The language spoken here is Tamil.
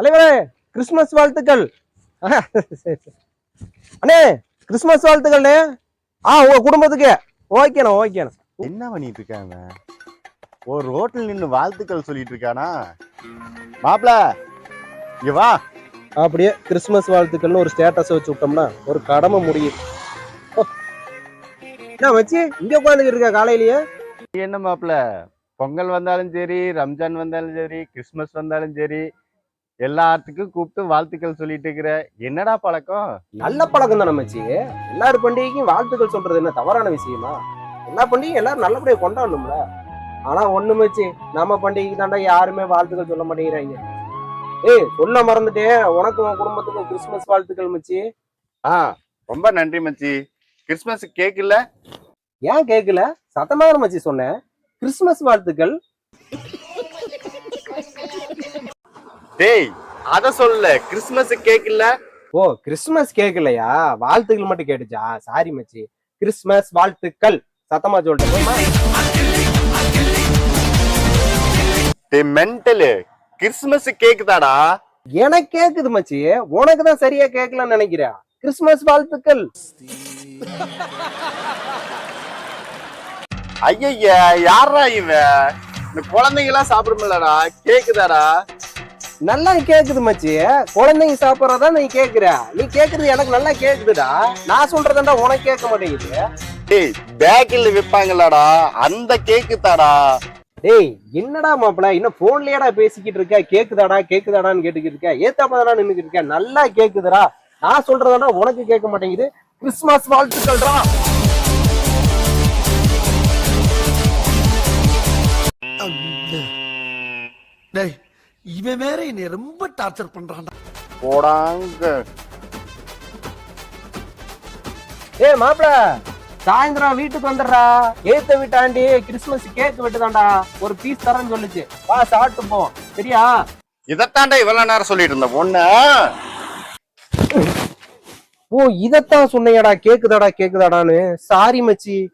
தலைவரே கிறிஸ்மஸ் வாழ்த்துக்கள். அண்ணே கிறிஸ்மஸ் வாழ்த்துக்கள்ண்ணே. ஆ உங்க குடும்பத்துக்கு. ஓகேண்ணா ஓகேண்ணா. என்ன பண்ணிட்டு இருக்காங்க ஒரு ரோட்டில் நின்னு வாழ்த்துக்கள் சொல்லிட்டு இருக்கானா? மாப்பிள இங்க வா. அப்படியே கிறிஸ்மஸ் வாழ்த்துக்கள்னு ஒரு ஸ்டேட்டஸ் வச்சு விட்டோம்னா ஒரு கடமை முடியும். என்ன வச்சு இங்க உட்காந்துக்கிட்டு இருக்க காலையிலேயே? என்ன மாப்பிள பொங்கல் வந்தாலும் சரி ரம்ஜான் வந்தாலும் சரி கிறிஸ்மஸ் வந்தாலும் சரி எல்லாத்துக்கும் கூப்பிட்டு வாழ்த்துக்கள் சொல்லிட்டு இருக்கிற என்னடா பழக்கம்? நல்ல பழக்கம் தானே மச்சி எல்லார் பண்டிகைக்கும் வாழ்த்துக்கள் சொல்றது என்ன தவறான விஷயமா? எல்லா பண்டிகையும் எல்லாரும் நல்லபடியா கொண்டாடணும்ல. ஆனா ஒண்ணு மச்சி நம்ம பண்டிகைக்கு தாண்டா யாருமே வாழ்த்துக்கள் சொல்ல மாட்டேங்கிறாங்க. ஏய் சொல்ல மறந்துட்டேன். உனக்கும் உன் குடும்பத்துக்கும் கிறிஸ்மஸ் வாழ்த்துக்கள் மச்சி. ஆ ரொம்ப நன்றி மச்சி. கிறிஸ்மஸ் கேக் இல்ல ஏன் கேட்கல சத்தமா தானே மச்சி சொன்னேன். கிறிஸ்மஸ் வாழ்த்துக்கள் டேய் அத சொல்ல கிறிஸ்மஸ் கேக் இல்ல? ஓ கிறிஸ்மஸ் கேட்கலையா வாழ்த்துக்கள் மட்டும் கேட்டுச்சா? சாரி மச்சி. கிறிஸ்மஸ் வாழ்த்துக்கள். சத்தமா சொல்லிட்டேன்? டேய் மென்டலு கிறிஸ்மஸ் கேக் தாடா எனக்கு கேக்குது மச்சி. உனக்கு தான் சரியா கேட்கலன்னு நினைக்கிறேன் கிறிஸ்மஸ் வாழ்த்துக்கள். ஐயய்ய யாரா இவன்? இந்த குழந்தைங்க எல்லாம் சாப்பிடுமில்லடா கேக்குதாடா? நல்லா கேக்குது மச்சி. குழந்தைங்க சாப்பிட்றதா நீ கேக்குற? நீ கேக்குறது எனக்கு நல்லா கேக்குதுடா. நான் சொல்றதாண்டா உனக்கு கேட்க மாட்டேங்குது. டேய் பேக்கில் விப்பாங்கல்லடா அந்த கேக்கு தாடா. டேய் என்னடா மாப்பிள? இன்னும் போன்லயேடா பேசிக்கிட்டு இருக்க? கேக்குதாடா கேக்குதாடான்னு கேட்டுக்கிட்டு இருக்க? ஏத்தாப்பதாடா நின்னுக்கிட்டு இருக்க? நல்லா கேக்குதுடா. நான் சொல்றதாண்டா உனக்கு கேட்க மாட்டேங்குது. கிறிஸ்மஸ் வாழ்த்துக்கள்டா. டேய் இவன் வேற என்னை ரொம்ப டார்ச்சர் பண்றான்டா. போடாங்க. ஏய் மாப்பிள சாயந்தரம் வீட்டுக்கு வந்துடுறா. ஏத்த வீட்டாண்டி கிறிஸ்மஸ் கேக் வெட்டுதான்டா. ஒரு பீஸ் தரேன்னு சொல்லுச்சு. வா சாப்பிட்டு போ. சரியா? இதத்தாண்டா இவ்வளவு நேரம் சொல்லிட்டு இருந்த பொண்ணு. ஓ இதத்தான் சொன்னையடா கேக்குதாடா கேக்குதாடான்னு. சாரி மச்சி.